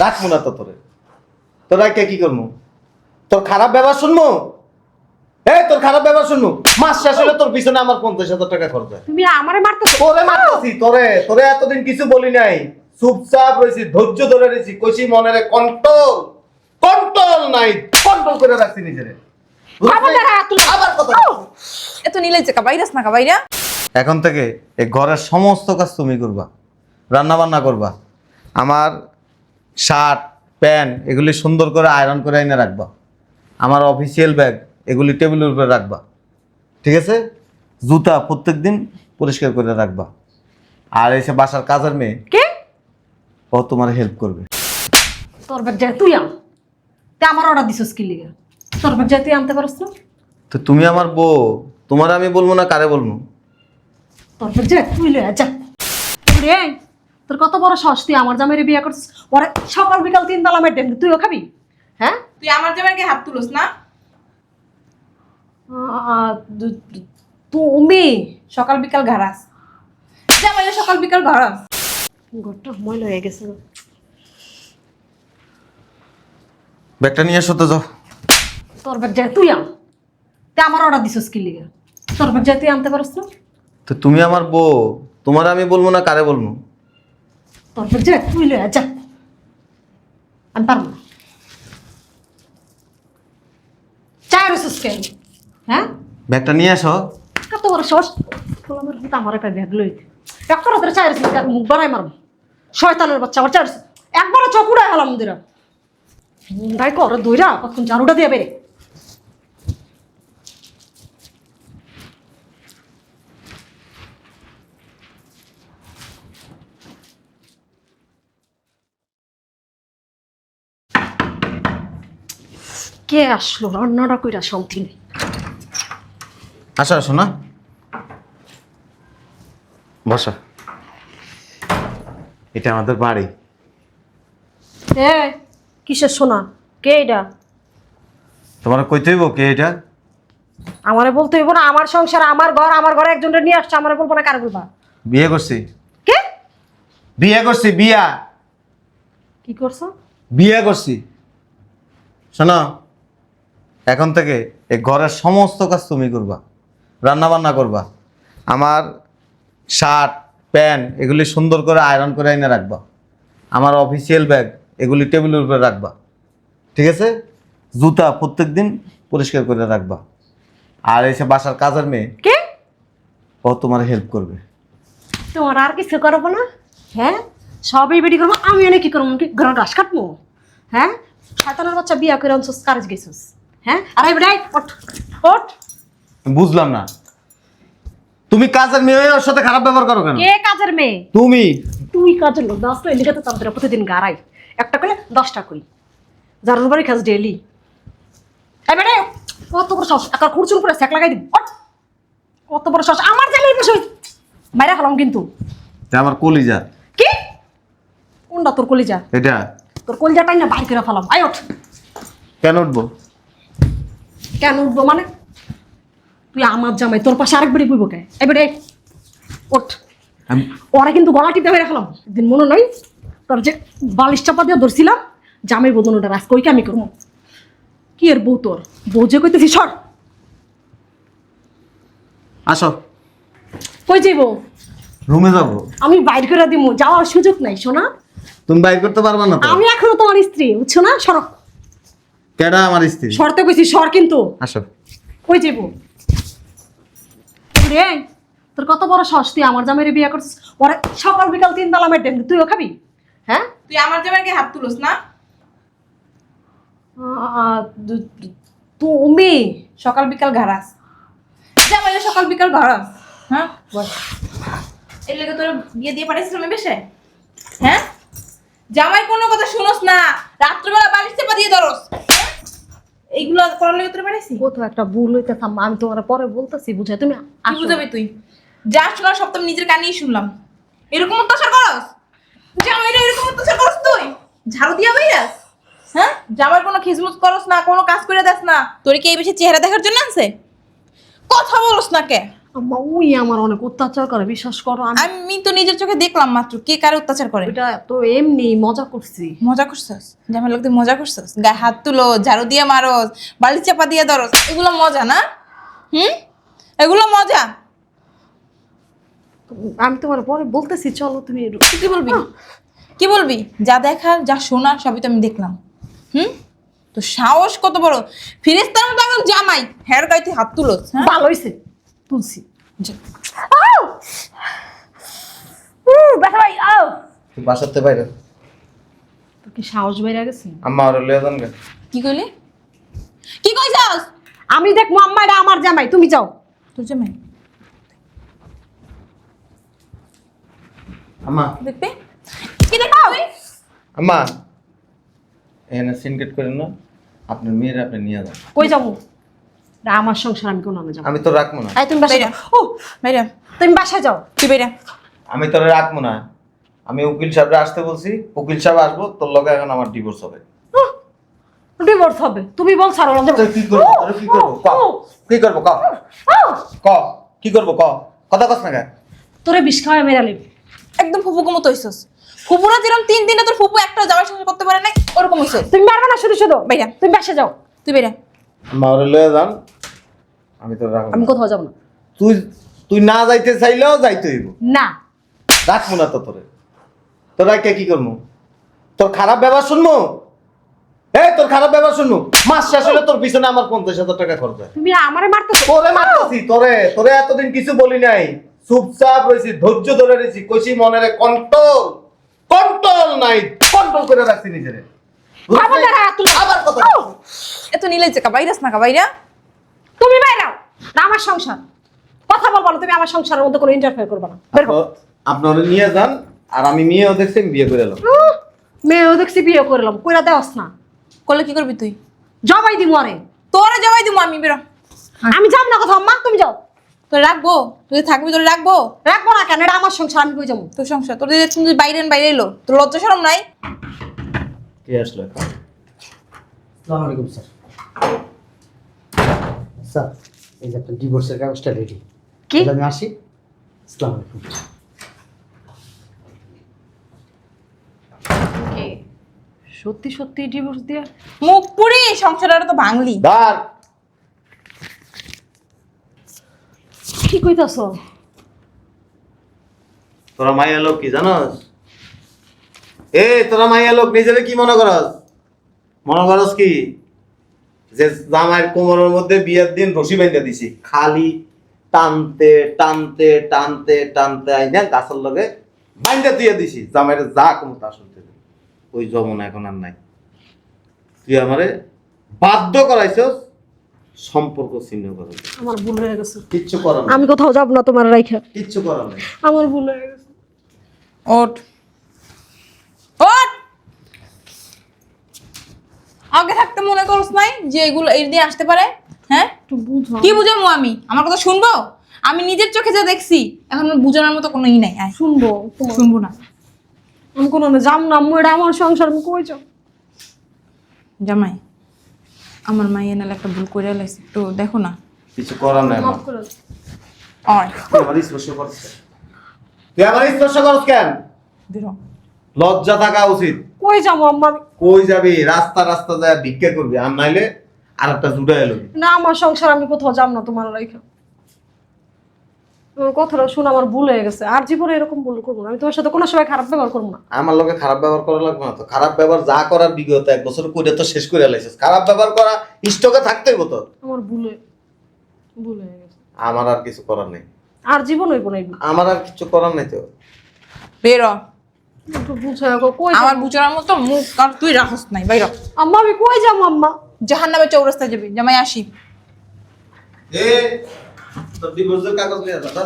রাখব না তো তোরে। তোরা কে কি করব? তোর খারাপ ব্যবহার শুনব? এই তোর খারাপ ব্যবহার শুনব? মাস শেষ হলে তোর পিছনে আমার পঞ্চাশ হাজার টাকা খরচ হয়। তুমি আমারে মারতে তোরে মারতেছি তোরে। তোরে এতদিন কিছু বলি নাই। চুপচাপ রয়েছি ধৈর্য ধরে রয়েছি কইছি মনে রে কন্ট্রোল। কন্ট্রোল নাই কন্ট্রোল করে রাখছি নিজেরে। আবার কথা এত নিলে চেকা বাইরাস না কাবাইরা এখন থেকে এই ঘরের সমস্ত কাজ তুমি করবা। রান্না বান্না করবা। আমার শার্ট প্যান্ট এগুলি সুন্দর করে আয়রন করে এনে রাখবা। আমার অফিসিয়াল ব্যাগ এগুলি টেবিলের উপরে রাখবা। ঠিক আছে? জুতা প্রত্যেকদিন পরিষ্কার করে রাখবা। আর এসে বাসার কাজের মেয়ে কে? ও তোমার হেল্প করবে। তোর ব্যাগ যায় তুই আন। তে আমার অর্ডার দিছস কি লিগা? তোর ব্যাগ যায় তুই আনতে পারছ না? তো তুমি আমার বউ তোমার আমি বলব না কারে বলব? তোর ব্যাগ যায় তুই লয়ে যা। রে তোর কত বড় সাহস? তুই আমার জামাইরে বিয়ে করছিস? ওরে সকাল বিকাল তিন বেলা মেডেন তুইও খাবি? হ্যাঁ? তুই আমার জামাইকে হাত তুলস না। তুমি সকাল বিকাল ঘাড়াস। জামাইও সকাল বিকাল ঘাড়াস। ঘরটা ময়লা হয়ে গেছে ব্যাগটা নিয়ে এসো তো যাও। তোর ব্যাগ যায় তুই আন। তে আমার অর্ডার দিছস কি লিগা? তোর ব্যাগ যায় তুই আনতে পারছ না? তো তুমি আমার বউ। তোমার আমি বলব না কারে বলব? তোর তুই লয়ে যা। আমি পারব না। কেন হ্যাঁ? ব্যাগটা নিয়ে আসো। কত বড় আমার হুত আমার একটা ব্যাগ লই একটা রাত্রে চায় রসুস মুখ বাড়াই মারব। শয়তানের বাচ্চা আমার একবার উড়াই হলাম দিরা গাই কর দইরা কতক্ষণ ঝাড়ুটা দিয়ে বেরে কে আসলো? রান্নাটা কইরা শান্তি নেই। আসো আসো না। বসা। এটা আমাদের বাড়ি। এ কিসের শোনা কে এটা? তোমার কইতে হইব কে এটা? আমারে বলতে হইব না আমার সংসার আমার ঘর আমার ঘরে একজনটা নিয়ে আসছে আমারে বলব না কার বলবা? বিয়ে করছি। কে? বিয়ে করছি বিয়া। কি করছ? বিয়ে করছি। শোনো এখন থেকে এই ঘরের সমস্ত কাজ তুমি করবা রান্না বান্না করবা আমার শার্ট প্যান্ট এগুলি সুন্দর করে আয়রন করে এনে রাখবা আমার অফিসিয়াল ব্যাগ এগুলি টেবিলের উপরে রাখবা ঠিক আছে? জুতা প্রত্যেক দিন পরিষ্কার করে রাখবা। আর এসে বাসার কাজের মেয়ে কে? ও তোমার হেল্প করবে। তোমার আর কিছু করব না? হ্যাঁ? সবই বেডি করব আমি অনেক কি করব ঘর ঘাস কাটবো? হ্যাঁ? শয়তানের বাচ্চা বিয়া করে আনছিস কারেজ গেছিস? হ্যাঁ? আরে বেডাই ওঠ ওঠ। বুঝলাম না। তুমি কাজের মেয়ে ওর সাথে খারাপ ব্যবহার করো কেন? কে কাজের মেয়ে? তুমি। তুই কাজের লোক দশ তো এদিকে তো তাদের প্রতিদিন গাড়াই। একটা করলে দশটা করি। যার বাড়ি খাস ডেলি এই কত বড় শ্বাস একটা খুরচুর উপরে স্যাক লাগাই দিবি। কত বড় শ্বাস আমার জানি বসে বাইরে হলাম কিন্তু। আমার কলিজা। কি? কোনটা তোর কলিজা? এটা। তোর কলিজাটাই না বাইর করে ফেলাম। আয় ওঠ। কেন উঠবো? কেন উঠবো মানে? তুই আমার জামাই তোর পাশে আরেকবারই বইব কে? এবারে ওঠ। ওরা কিন্তু গলা টিপে বেড়ে ফেলাম একদিন মনে নয় তোর যে বালিশ চাপা দিয়ে ধরছিলাম জামাই বোধন ওটা রাজ কইকে আমি করব? কি এর বউ তোর? বউ যে কইতেছি সর। আসো। কই যাইব? রুমে যাব। আমি বাইর করে দিব যাওয়ার সুযোগ নাই শোনা। তুমি বাইর করতে পারবে না আমি এখনও তোমার স্ত্রী বুঝছ না? সর। কেডা আমার স্ত্রী? সরতে কইছি সর কিন্তু। আসো। কই যাইব? রে তোর কত বড় সাহস তুই আমার জামাইরে বিয়ে করছিস? ওরা সকাল বিকাল তিন বেলা মেডেন তুইও খাবি? হ্যাঁ? তুই আমার জামাইকে হাত তুলস না। তুমি সকাল বিকাল ঘাড়াস। জামাইও সকাল বিকাল ঘাড়াস। হ্যাঁ? বস। এর লেগে তোর বিয়ে দিয়ে পাঠাইছিলাম আমি বেশে? হ্যাঁ? জামাই কোনো কথা শুনোস না। রাত্রিবেলা বালিশ চাপা দিয়ে ধরস হ্যাঁ? এইগুলো করার লেগে তোর পাঠাইছি কোথাও একটা ভুল আমি তোমার পরে বলতেছি বুঝাই তুমি কি আসো। বুঝাবি তুই? যা শোনা সব তো আমি নিজের কানেই শুনলাম। এরকম অত্যাচার করস? জামাইরা এরকম অত্যাচার করস তুই? ঝাড়ু দিয়া বাইরাস হ্যাঁ? জামার কোনো খিজমুজ করস না কোনো কাজ করে দেস না। তোর কি এই বেশি চেহারা দেখার জন্য আনছে? কথা বলস না কে? আম্মা ওই আমার অনেক অত্যাচার করে বিশ্বাস করো আমি আমি তো নিজের চোখে দেখলাম মাত্র কে কারে অত্যাচার করে। এটা তো এমনি মজা করছি। মজা করছস? জামাই লোক মজা করছস? গায়ে হাত তুলো ঝাড়ু দিয়ে মারস বালি চাপা দিয়ে ধরস এগুলো মজা না? হুম? এগুলো মজা? আমি তোমার পরে বলতেছি চলো তুমি কি বলবি? কি বলবি? যা দেখার যা শোনার সবই তো আমি দেখলাম। হুম? তো সাহস কত বড়। ফিরিস্তার মতো এখন জামাই হের গায়ে তুই হাত হ্যাঁ? ভালো হয়েছে তুলছি। আউ! উহ, ব্যথা ভাই আও বাসাতে বাইরে। তোর কি সাহস বেড়ে গেছে? আম্মা ওরে লয়ে যান গে। কি কইলি? কি কইছস? আমি আম্মা এটা আমার জামাই তুমি যাও। তোর জামাই? আম্মা। দেখবে? কি দেখবি? আম্মা। এখানে সিনকেট করেন না আপনার মেয়েরা আপনি নিয়ে যান। কই যাব? আমার সংসার আমি কোনো যাব? আমি তো রাখব না। তুমি বাসায় যাও। ও বাইরে। তুমি বাসায় যাও। তুই বাইরে? আমি তোরে রাখব না। আমি উকিল সাহেবরে আসতে বলছি। উকিল সাহেব আসব তোর লগে এখন আমার ডিভোর্স হবে। ডিভোর্স হবে। তুমি বল ছাড়ো না কি করব? তোর কি করব? ক। কি করব? ক। ক। কি করব? ক। কথা কস না কে? তোরে বিষ খাওয়াই মেরা একদম ফুপুকে মতো হইছস। ফুপুরা যেরকম তিন দিনে তোর ফুপু একটা জামাই সংসার করতে পারে নাই ওরকম হইছস। তুমি মারবে না শুধু শুধু? বাইরে। তুমি বাসায় যাও। তুই বাইরে। ওরে লয়ে যান আমি তোর রাখব আমি কোথাও যাব না। তুই তুই না যাইতে চাইলেও যাইতে হইব। না। রাখব না তো তোরে। তোরা কে কি করব তোর খারাপ ব্যবহার শুনব এই তোর খারাপ ব্যবহার শুনব মাস শেষ হলে তোর পিছনে আমার পঞ্চাশ হাজার টাকা খরচ হয়। তুমি আমারে মারতে তোরে মারতেছি তোরে। তোরে এতদিন কিছু বলি নাই। চুপচাপ রয়েছি ধৈর্য ধরে রয়েছি কইছি মনের কন্ট্রোল কন্ট্রোল নাই কন্ট্রোল করে রাখছি নিজেরে। আবার আবার কথা এত বাইরাস না কা বাইরা তুমি বাইরাও না আমার সংসার। কথা বলব না তুমি আমার সংসারের মধ্যে কোনো ইন্টারফেয়ার করবে না। বের করো আপনারা নিয়ে যান আর আমি মেয়েও দেখছি বিয়ে করে এলাম। মেয়েও দেখছি বিয়ে করলাম কইরা দেওয়াস না। করলে কি করবি তুই? জবাই দিমু আরে তোরে জবাই দিমু আমি বেরো। আমি যাব না কোথাও মা তুমি যাও। তোর রাখব? তুই থাকবি তোর রাখব? রাখব না কেন? এটা আমার সংসার আমি কই যাব? তোর সংসার তোর যে তুমি বাইরে বাইরে এলো তোর লজ্জা শরম নাই? কে আসলো এখন? আসসালামু আলাইকুম স্যার। স্যার এই যে আপনার ডিভোর্সের কাগজটা রেডি কি? আমি আসি। আসসালামু আলাইকুম। সত্যি সত্যি ডিভোর্স দিয়া? মুখ পুরি সংসার আর তো ভাঙলি। ধর কি কইতাছ? তোরা মাইয়া লোক কি জানস? এ তোরা মাইয়া লোক নিজেরে কি মনে করস? মনে করস কি? যে জামাইয়ের কোমরের মধ্যে বিয়ের দিন রশি বেঁধে দিছি। খালি টানতে টানতে টানতে টানতে আইনা গাছের লগে বাইন্দা দিয়ে দিছি। জামাইয়ের যা কম তা শুনতে ওই জমন এখন আর নাই। তুই আমারে বাধ্য করাইছস সম্পর্ক ছিন্ন জন্য। আমার ভুল হয়ে গেছে। কিচ্ছু করার আমি কোথাও যাব না তোমার রাইখা। কিচ্ছু করার নাই। আমার ভুল হয়ে গেছে। ওঠ। আগে থাকতে মনে করস নাই যে এগুলো এই দিয়ে আসতে পারে? হ্যাঁ? কি বুঝামু আমি? আমার কথা শুনব? আমি নিজের চোখে যা দেখছি এখন বুঝানোর মতো কোনো ই নাই শুনব। শুনব না। আমি কোনো না যাম না এটা আমার সংসার আমি কই জামাই আমার মাইয়া নালে একটা ভুল করে লাইছে একটু দেখো না। কিছু করার নাই মাফ করে। তুই আমার স্পর্শ করছিস তুই আমার স্পর্শ করছ কেন? বেরো। লজ্জা থাকা উচিত। কই যাব আম্মা? আমি? কই যাবি? রাস্তা রাস্তা যায় ভিক্ষা করবি। আর নাইলে আর একটা জুড়ে এলো। না আমার সংসার আমি কোথাও যাব না তোমার রাইখা তোমার কথাটা শুনে আমার ভুল হয়ে গেছে। আর জীবনে এরকম ভুল করব না। আমি তোমার সাথে কোনো সময় খারাপ ব্যবহার করব না। আমার লোকে খারাপ ব্যবহার করা লাগবে না তো। খারাপ ব্যবহার যা করার বিগত এক বছর করে তো শেষ করে লাইছিস। খারাপ ব্যবহার করা স্টকে থাকতেই হতো আমার ভুল হয়ে ভুল হয়ে গেছে। আমার আর কিছু করার নেই। আর জীবন হইব না আমার আর কিছু করার নেই তো। বেরো। আমার বুচার মতো মুখ আর তুই রাখস নাই বাইর আম্মা আমি কই যাব আম্মা? জাহান নামে চৌরাস্তায় যাবি জামাই আসি। এ তোর ডিভোর্সের কাগজ নিয়ে দাদা